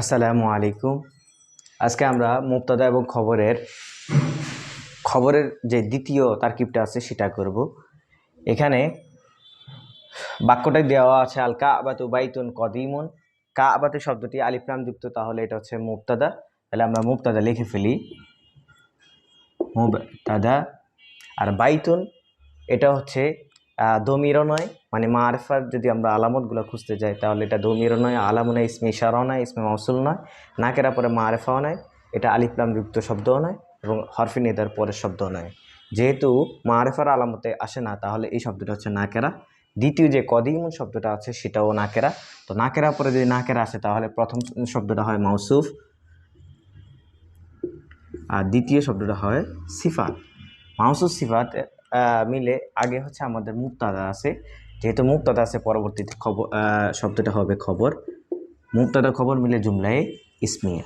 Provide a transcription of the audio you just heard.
আসসালামু আলাইকুম। আজকে আমরা মুক্তাদা এবং খবরের খবরের যে দ্বিতীয় তারকিবটা আছে সেটা করব। এখানে বাক্যটাই দেওয়া আছে, আল কা আবাতু বাইতুন কদিমুন। কা আবাতু শব্দটি আলিফলাম যুক্ত, তাহলে এটা হচ্ছে মুক্তাদা তাহলে আমরা মুক্তাদা লিখে ফেলি। মুবতাদা আর বাইতুন, এটা হচ্ছে দমিরও নয়। মানে মারফার যদি আমরা আলামতগুলো খুঁজতে যাই, তাহলে এটা দমিরও নয়, আলামও নয় ইসমে ইশারাও নয়, ইসমে মৌসুল নয়। নাকেরা পরে মারেফাও নয়, এটা আলিফলাম যুক্ত শব্দও নয় এবং হরফি নেদার পরের শব্দ নয়। যেহেতু মারেফার আলামতে আসে না, তাহলে এই শব্দটা হচ্ছে নাকেরা। দ্বিতীয় যে কদিমুন শব্দটা আছে, সেটাও নাকেরা। তো নাকেরা পরে যদি নাকেরা আসে, তাহলে প্রথম শব্দটা হয় মাউসুফ। আর দ্বিতীয় শব্দটা হয় সিফাত। মাউসুফ সিফাত মিলে আগে হচ্ছে আমাদের মুক্তাদা আছে। যেহেতু মুক্তাদা আছে, পরবর্তীতে খবর শব্দটা হবে খবর। মুক্তাদা খবর মিলে জুমলায় ইসমিয়া।